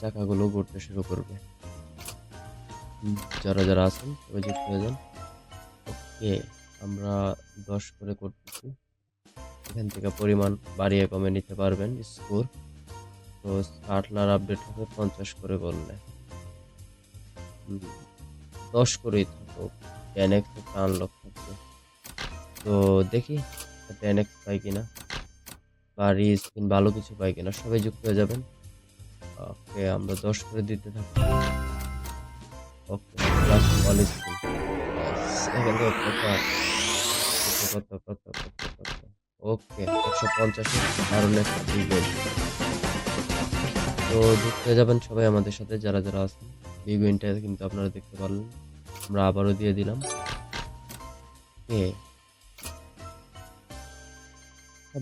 চাকাগুলো ঘুরতে শুরু করবে। যারা যারা আছেন সবাই যুক্ত হয়ে যান ওকে, আমরা দশ করে করতেছি। এখান থেকে পরিমাণ বাড়িয়ে কমে নিতে পারবেন স্কোর। তো স্টার্টলার আপডেট হবে পঞ্চাশ করে করলে দশ করেই থাকুক টেন এক্স একটা আনলক থাকবে। তো দেখি, টেন এক্স পাই কিনা? বা স্পিন ভালো কিছু পাই কিনা? সবাই যুক্ত হয়ে যাবেন। ওকে, আমরা দশ করে দিতে থাকি। ওকে ওকে হয়ে যাবেন সবাই আমাদের সাথে, যারা যারা আছেন। উইনটা কিন্তু আপনারা দেখতে পারলেন। আমরা আবারও দিয়ে দিলাম। কে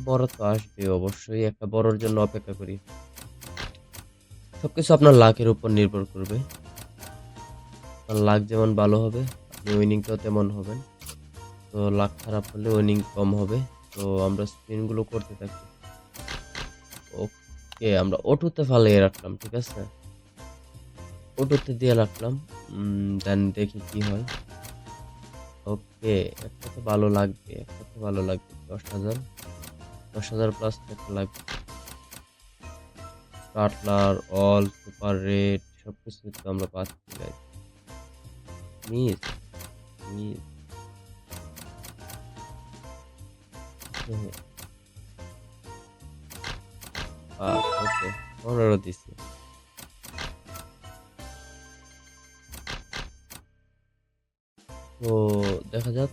বড় তো আসবে অবশ্যই। একটা বড়র জন্য অপেক্ষা করি। সবকিছু আপনার লাকের উপর নির্ভর করবে। আপনার লাক যেমন ভালো হবে, আপনি উইনিংটাও তেমন হবেন। তো লাক খারাপ হলে উইনিং কম হবে। তো আমরা স্পিনগুলো করতে থাকি। ওকে আমরা ওটুতে ফালিয়ে রাখলাম, ঠিক আছে? ওটুতে দিয়ে রাখলাম। দেন দেখি কি হয়। ওকে একটা তো ভালো লাগবে, একটা তো ভালো লাগবে, দশ হাজার। দশ হাজার প্লাস একটা লাগবে। কাটলার অল সুপার রেড সব কিছু তো আমরা পাচ্ছি গাইস মিস মিস ওকে পনেরো দিছি। তো দেখা যাক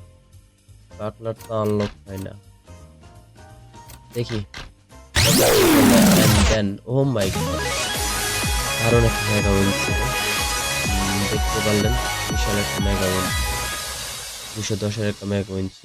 কাটলার তো আনলক হয় না। দেখি। দেন ও মাই দারুণ একটা মেগা উইন ছিল। দেখতে পারলেন, বিশাল একটা মেগা উইন দুশো দশের একটা মেগা উইন